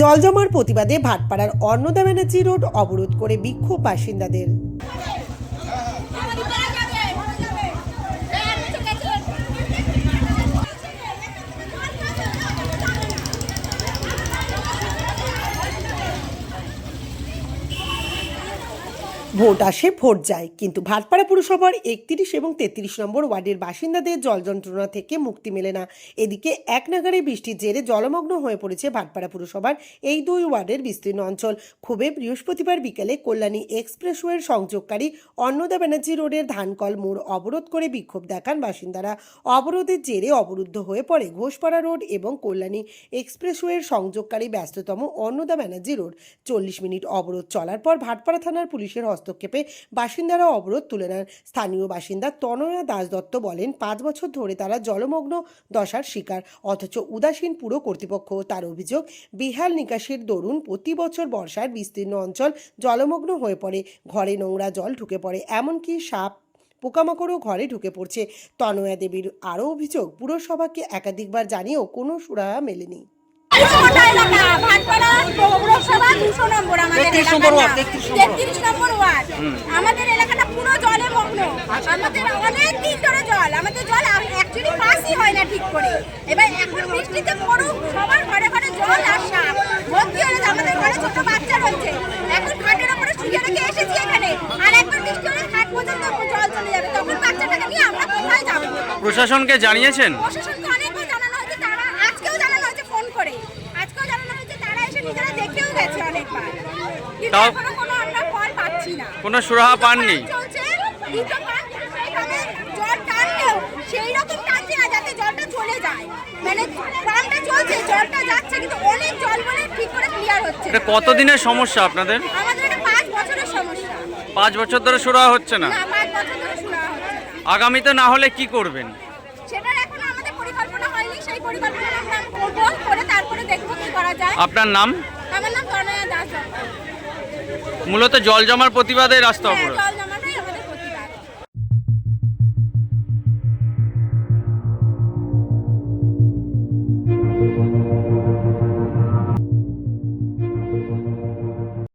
জল জমার প্রতিবাদে ভাটপাড়ার অন্নদা ব্যানার্জি রোড অবরোধ করে বিক্ষোভ বাসিন্দাদের। ভোট আসে, ভোট যায়। কিন্তু ভাটপাড়া পুরসভার একত্রিশ এবং তেত্রিশ নম্বর ওয়ার্ডের বাসিন্দাদের জল যন্ত্রণা থেকে মুক্তি মেলে না। এদিকে এক নাগারে বৃষ্টির জেরে জলমগ্ন হয়ে পড়েছে ভাটপাড়া পুরসভার এই দুই ওয়ার্ডের বিস্তীর্ণ অঞ্চল। খুবই বৃহস্পতিবার বিকেলে কল্যাণী এক্সপ্রেসওয়ের সংযোগকারী অন্নদা ব্যানার্জি রোডের ধানকল মোড় অবরোধ করে বিক্ষোভ দেখান বাসিন্দারা। অবরোধের জেরে অবরুদ্ধ হয়ে পড়ে ঘোষপাড়া রোড এবং কল্যাণী এক্সপ্রেসওয়ের সংযোগকারী ব্যস্ততম অন্নদা ব্যানার্জি রোড। চল্লিশ মিনিট অবরোধ চলার পর ভাটপাড়া থানার পুলিশের হস্তক্ষেপে বাসিন্দারা অবরোধ তুলে নেন। স্থানীয় বাসিন্দা তনয়া দাস দত্ত বলেন পাঁচ বছর ধরে তারা জলমগ্ন দশার শিকার অথচ উদাসীন পুরো কর্তৃপক্ষ। তার অভিযোগ বিহার নিকাশের দরুন প্রতি বছর বর্ষার বিস্তীর্ণ অঞ্চল জলমগ্ন হয়ে পড়ে। ঘরে নোংরা জল ঢুকে পড়ে এমনকি সাপ পোকামাকড়ও ঘরে ঢুকে পড়ছে। তনয়া দেবীর আরও অভিযোগ পুরসভাকে একাধিকবার জানিয়েও কোনো সুরাহা মেলেনি। গোটা এলাকা, ভাটপাড়া পৌরসভা 200 নম্বর আমাদের 33 নম্বর ওয়ার্ড, এলাকাটা। 33 33 নম্বর নম্বর ওয়ার্ড। আমাদের এলাকাটা পুরো জলে মগ্ন আমাদের অনেক দিন ধরে জল। আমাদের জল অ্যাকচুয়ালি পাসই হয় না ঠিক করে। এবার এখন বৃষ্টিতে পুরো সবার ঘরে ঘরে জল আর সাপ ভর্তি হয়ে আমাদের ঘরে ছোট বাচ্চা রয়েছে। এখন খাটের উপরে শুয়ে রেখে এসেছি এখানে। আর একবার বৃষ্টি হলে খাট পর্যন্ত জল চলে যাবে। তখন বাচ্চাটাকে নিয়ে আমরা কোথায় যাব? প্রশাসনকে জানিয়েছেন? প্রশাসনকে অনেকবার জানানো হয়েছে তারা আজকেও জানানো হয়েছে ফোন করে। আজকেও জানানো হয়েছে তারা এসে নিজেরা দেখেও গেছে অনেকবার। কিন্তু তাও- এখনও কোনো আমরা ফল পাচ্ছি না কোনো সুরাহা পাননি। কাজ চলছে দুটো পাম্প সেইভাবে জল টানলেও সেই রকম টানছে না যাতে জলটা চলে যায়। মানে পাম্পটা চলছে জলটা যাচ্ছে কিন্তু অনেক জল বলে ঠিক করে ক্লিয়ার হচ্ছে এটা না। কতদিনের সমস্যা আপনাদের? আমাদের এটা পাঁচ বছরের সমস্যা। পাঁচ বছর ধরে সুরাহা হচ্ছে না? না পাঁচ বছর ধরে শোনা হচ্ছে না। আগামীতে না হলে কি করবেন? সেটার এখনও আমাদের পরিকল্পনা হয়নি সেই পরিকল্পনা আমরা করব করে তারপরে দেখব কি করা যায়। আপনার নাম আমার নাম তনয়া দাস দত্ত। মূলত জল জমার প্রতিবাদে রাস্তা হ্যাঁ, অবরোধ।